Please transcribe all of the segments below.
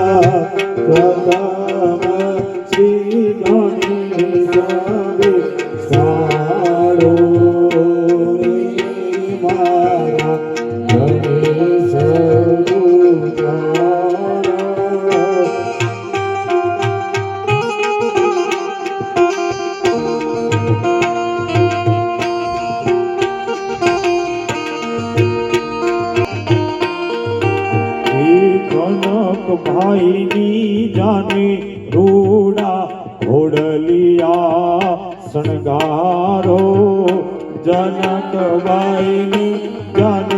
Oh, ની રૂડા ઘોડલિયા શણગારો જનક જન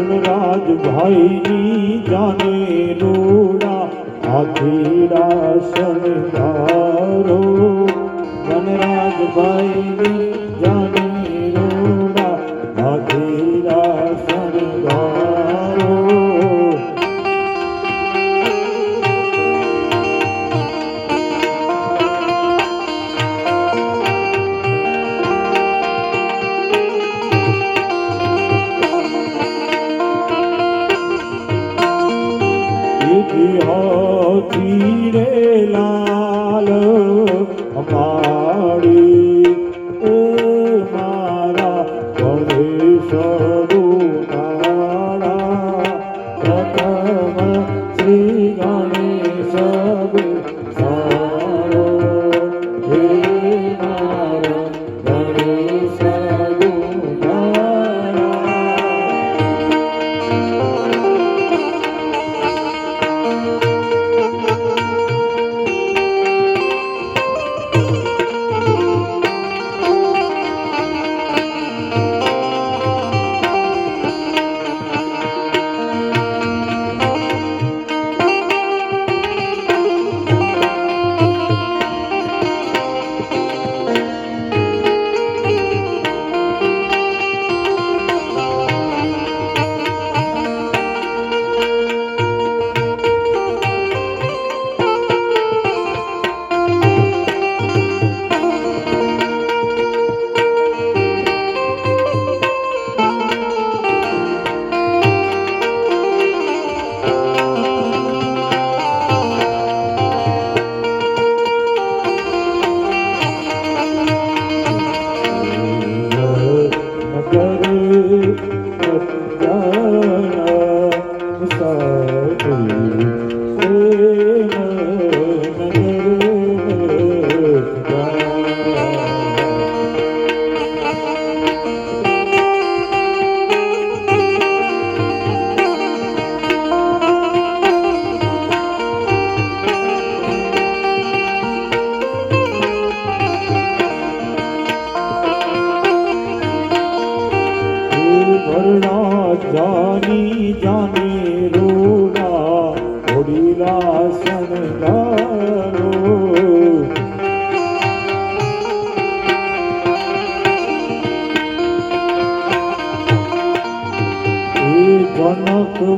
વનરાજ ભાઈની જાને રૂડા હાથીરા શણગારો. વનરાજ ભાઈની કી હો તીરે લાલ અમાર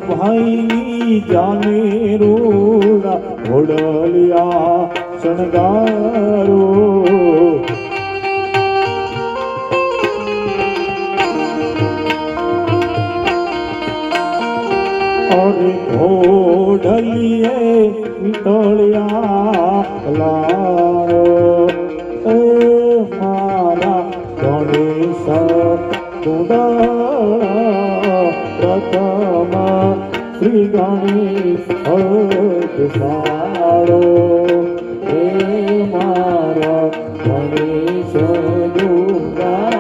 ભાઈની જાને રોડા ઘોડલિયા શણગારો. અરે ઘોડલિયે તળિયા લારો. એ મારા ગણેશ તું શ્રી ગણેશ સારો એ મારા ગણેશ દુર્ગા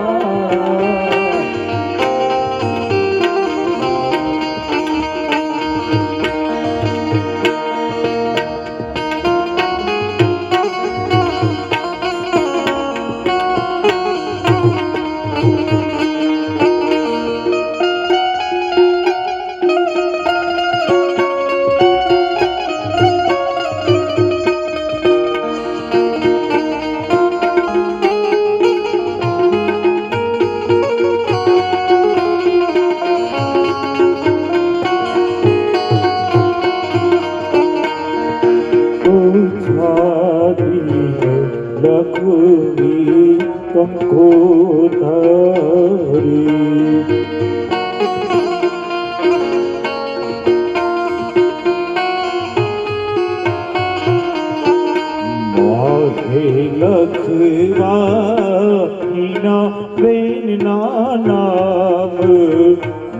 ઉછાળીને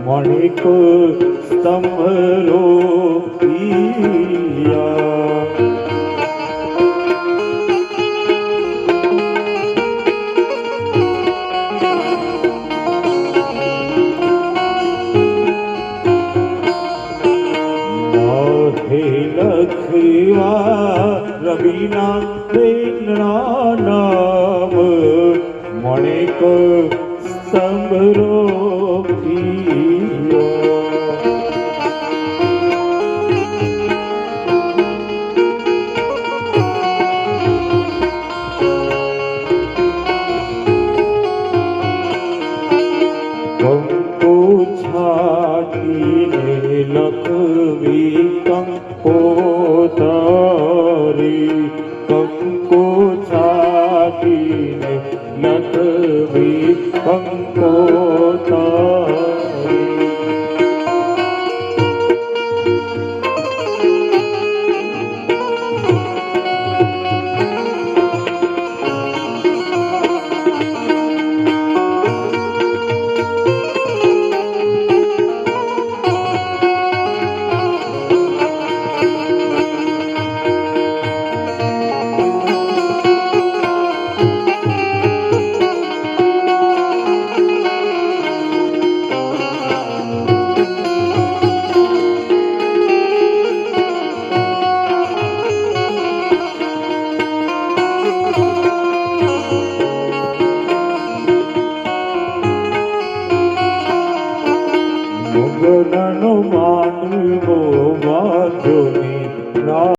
મણિક સ્તંભરો લખવા રવિના બેનના નામ મણિક સ્તંભરો